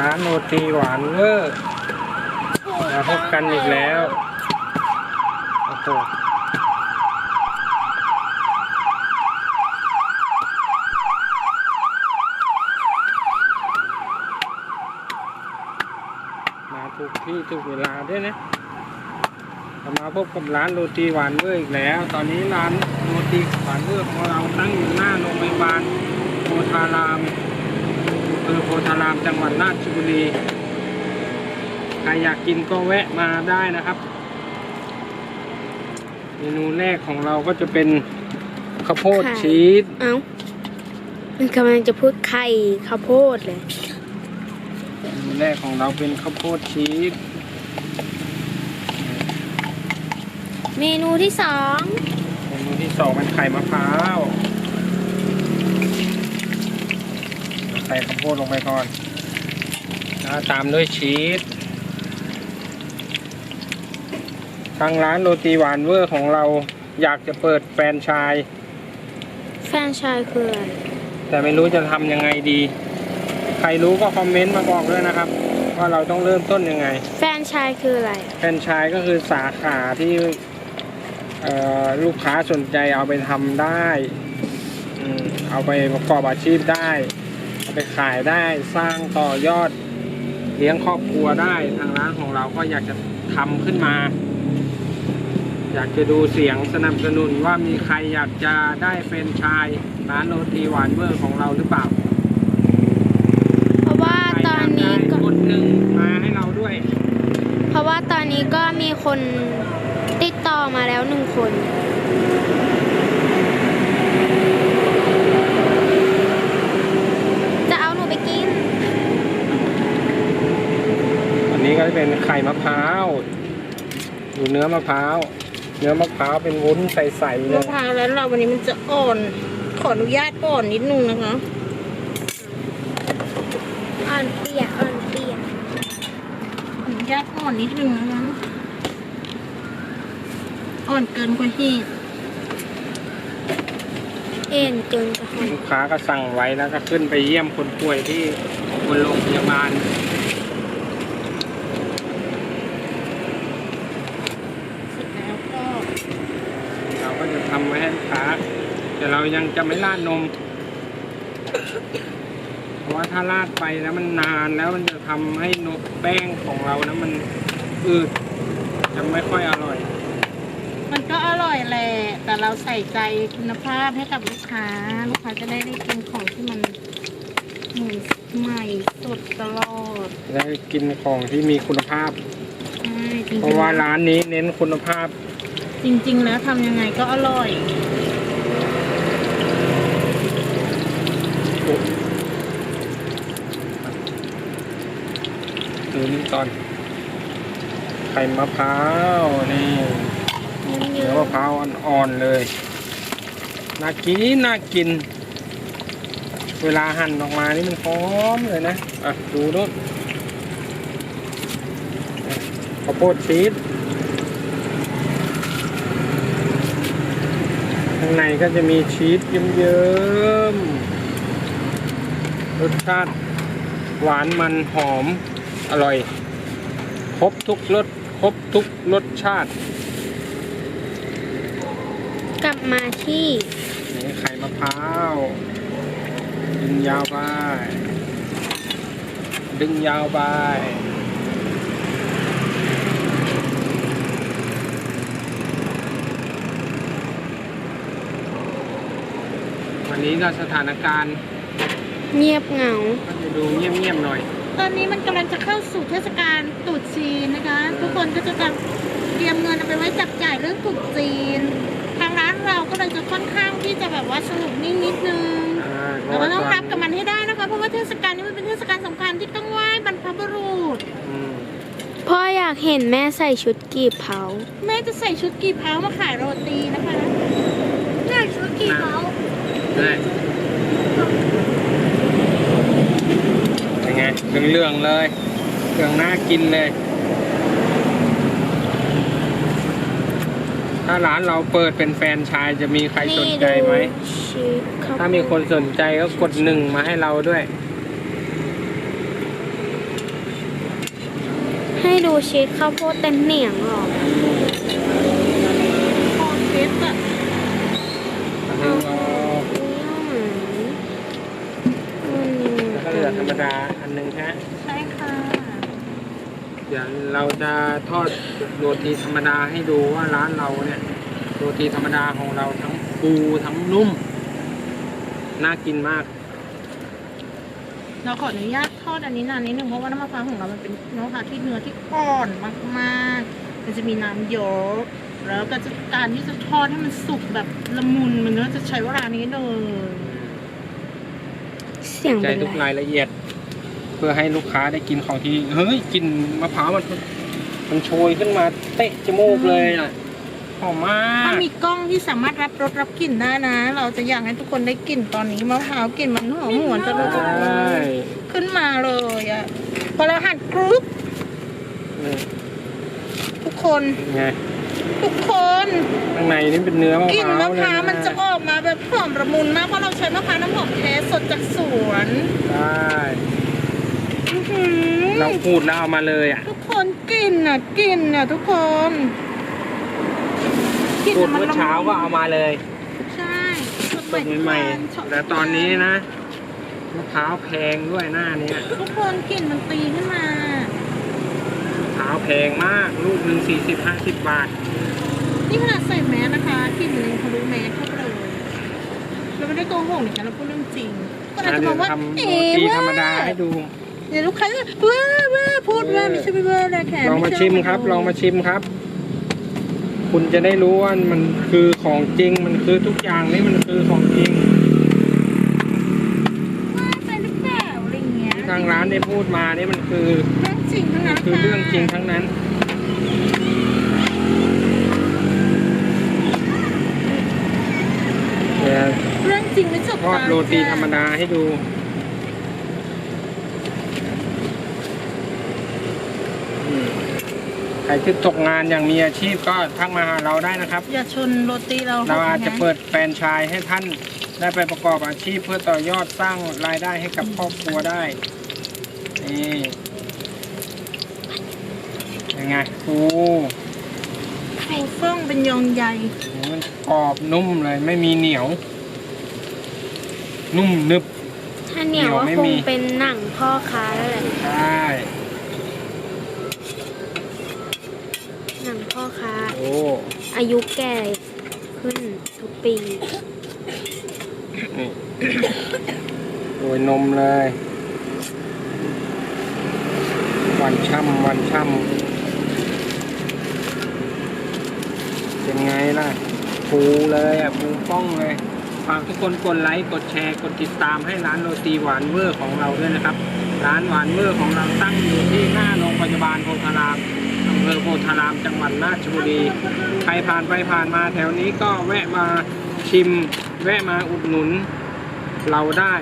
ร้านโรตีหวานเวอร์มาพบกันอีกแล้วโอ้โหมาถูกที่ถูกเวลาด้วยนะมาพบกับร้านโรตีหวานเวอร์อีกแล้ว ตอนนี้ร้านโรตีหวานเวอร์ของเราตั้งอยู่หน้าโรงพยาบาลโพธารามเพธารามจังหวัดราชบุรี ใครอยากกินก็แวะมาได้นะครับ เมนูแรกของเราก็จะเป็นข้าวโพดไข่ ชีสเอ้ามันกำลังจะพูดไข่ข้าวโพดเลย เมนูแรกของเราเป็นข้าวโพดชีสเมนูที่สอง เมนูที่สองเป็นไข่มะพร้าวใส่ข้าวโพดลงไปก่อนแล้วตามด้วยชีสทางร้านโรตีหวานเวอร์ของเราอยากจะเปิดแฟรนไชายแฟรนไชายคืออะไรแต่ไม่รู้จะทำยังไงดี ใครรู้ก็คอมเมนต์มาบอกด้วยนะครับ ว่าเราต้องเริ่มต้นยังไง แฟรนไชายคืออะไร แฟรนไชายก็คือสาขาที่เอ่อลูกค้าสนใจเอาไปทำได้อืมเอาไปประกอบอาชีพได้เอา ไปขายได้สร้างต่อยอดเลี้ยงครอบครัวได้ทางร้านของเราก็อยากจะทำขึ้นมา อยากจะดูเสียงสนับสนุนว่ามีใครอยากจะได้แฟรนชายร้านโรตีหวานเวอร์ของเราหรือเปล่าเพราะว่าตอนนี้ยากก็ได้กดหนึ่งมาให้เราด้วย เพราะว่าตอนนี้ก็มีคนติดต่อมาแล้วหนึ่งคน จะเอาหนูไปกิน อั นนี้ก็จะเป็นไข่มะพร้าวดูเนื้อมะพร้าว เนื้อมะพร้าวเป็นวุ้นใสๆเลมะยพร้าวแล้วเราวันนี้มันจะอ่อน ขออนุญาตอ่อนนิดนึงนะคะ อ่อนเปียกอ่อนเปียกขออนุญาตอ่อนนิดนึงนะคะ อ่อนเกินกว่าเหตุเอ็นเกินจะหอมลูกค้าก็สั่งไว้แล้วก็ขึ้นไปเยี่ยมคนป่วยที่บนโรงพยาบาล เสร็จแล้วก็ เราก็จะทำ ไว้ให้ลูกค้า แต่เรายังจะไม่ราดนม เพราะว่าถ้าราดไปแล้วมันนานแล้วมันจะทำให้นมแป้งของเรานะมันอืดจะไม่ค่อยอร่อย มันก็อร่อยแหละแต่เราใส่ใจคุณภาพให้กับลูกค้า ลูกค้าจะได้ได้กินของที่มันเหมือนใหม่สดตลอดและกินของที่มีคุณภาพใช่จริงเพราะว่าร้านนี้เน้นคุณภาพ จริง ๆ แล้วทำยังไงก็อร่อย ดูนี่ก่อน ไข่มะพร้าวนี่เนื้อมะพร้าวอ่อนๆเลย น่ากินน่ากิน เวลาหั่นออกมานี่มันหอมเลยนะ อะ ดูนู่นข้าวโพดชีส ข้างในก็จะมีชีสเยิ้มๆรสชาติหวานมันหอมอร่อย ครบทุกรสครบทุกรสชาติ กลับมาที่นี่ไข่มะพร้าวดึงยาวไปดึงยาวไป นนี้ก็สถานการณ์เงียบเหงา ก็จะดูเงียบๆหน่อย ตอนนี้มันกำลังจะเข้าสู่เทศกาลตรุษจีนนะคะ ทุกคนก็จะเตรียมเงินเอาไปไว้จับจ่ายเรื่องตรุษจีน ทางร้านเราก็เลยจะค่อนข้างที่จะแบบว่าสนุกนิ่งนิดนึงอ่าแต่ก็ต้องรับกับมันให้ได้นะคะ เพราะว่าเทศกาลนี้มันเป็นเทศกาลสำคัญที่ต้องไหว้บรรพบุรุษอืมพ่ออยากเห็นแม่ใส่ชุดกีบเผา แม่จะใส่ชุดกี่เผามาขายโรตีนะคะใช่ชุดกี่เผา ได้เป็นไงเรื่องๆเลยเครื่องน่ากินเลย ถ้าร้านเราเปิดเป็นแฟรนไชายจะมีใครสนใจไหมชีสข้าวถ้ามีคนสนใจก็กดหนึ่งมาให้เราด้วย ให้ดูชีสข้าวโพดเต็มเหนียงหรอคอเคสอะ อันนึงเอา อืม แล้วก็เหลือธ รรมดาอันหนึงฮะใช่ค่ะ เดี๋ยวเราจะทอดโรตีธรรมดาให้ดูว่าร้านเราเนี่ย โรตีธรรมดาของเราทั้งฟูทั้งนุ่ม น่ากินมาก เราขออนุญาตทอดอันนี้นานนิดนึงเพราะว่าน้ำมะพร้าวของเรามันเป็นน้ำมะพร้าวที่เนื้อที่อ่อนมากๆ มันจะมีน้ำเยอะแล้วก็จะการที่จะทอดให้มันสุกแบบละมุนมันก็จะใช้เวลานี้เลย เสียงใจเป็นทุกไร รายละเอียด เพื่อให้ลูกค้าได้กินของที่เฮ้ยกลินมะพร้าวมันมันโชยขึ้นมาเตะจมูกเลยอะหอมมาถ้ากมีกล้องที่สามารถรับรสรับกลิ่นได้นะ เราจะอยากให้ทุกคนได้กลิ่นตอนนี้มะพร้าวกลิ่นมันหอมหวนจะรู้ใช่ขึ้นมาเลยอะพอเราหั่นกรุ๊ปนี่ทุกคน ไง ทุกคนข้างในนี่เป็นเนื้อมะกลิ่นพร้าวมะพร้าวเลยมันจะออกมาแบบหอมระมุนมากเพราะเราใช้มะพร้าวน้ำหอมแท้สดจากสวนใช่อื้อหือเราพูดแล้วเอามาเลยอะ ทุกคนกลิ่นอะกลิ่นอะทุกคนกลิ่นพูดมันเมื่อเช้าก็เอามาเลยใช่สดสดใหม่สดๆแต่ตอนนี้นะมะพร้าวแพงด้วยหน้าเนี้ยทุกคนกลิ่นมันตีขึ้นมามะพร้าวแพงมาก ลูกหนึ่งสี่สิบห้าสิบบาท นี่ขนาดใส่แมสนะคะกลิ่นมันยังทะลุแมสเข้าไปเลยเราไม่ได้โกหกนะคะเราพูดเรื่องจริง ก็อาจจะบอกว่าทำโรเอ๋ตีว่าธรรมดาให้ดูเดี๋ยวลูกค้าจะเว้าเว้าพูดเว่าไม่ใช่ไม่เว่าเลยแขกลองมาไใชิมครับ ลองมาชิมครับ คุณจะได้รู้ว่ามันคือของจริง มันคือทุกอย่างนี่มันคือของจริงว่าไปหรือเปล่าอะไรอย่างเงี้ยทางร้านได้พูดมานี่มันคือเรื่องจริงทั้งนั้นคือเรื่องจริงทั้งนั้น เนี่ย เรื่องจริงไม่จบ ทอดโรตีธรรมดาให้ดูอืมใครที่ตกงานอย่างมีอาชีพก็ทักมาหาเราได้นะครับ อย่าชนโรตีเราเราอาจจะนเปิดแฟรนไชส์ให้ท่านได้ไปประกอบอาชีพเพื่อต่อยอดสร้างรายได้ให้กับครอบครัวได้ นี่ยังไงโอ้ฟูฟ่องเป็นยองใหญ่โหมันกรอบนุ่มเลยไม่มีเหนียว นุ่มนึบ ถ้าเหนียวเหนียวก็ไม่คมีงเป็นหนังพ่อค้าแล้วแหละใช่หนังพ่อค้า โอ้อายุแก่ขึ้นทุกปี นี่ โรยนมเลยวันช่ำวันช่ำเป็นไงล่ะฟูเลยอะฟูฟ่องเลยฝากทุกคนกดไลค์กดแชร์กดติดตามให้ร้านโรตีหวานเวอร์ของเราด้วยนะครับ ร้านหวานเวอร์ของเราตั้งอยู่ที่หน้าโรงพยาบาลโพธารามอำเภอโพธารามจังหวัดราชบุรีใครผ่านไปผ่านมาแถวนี้ก็แวะมาชิม แวะมาอุดหนุนเราได้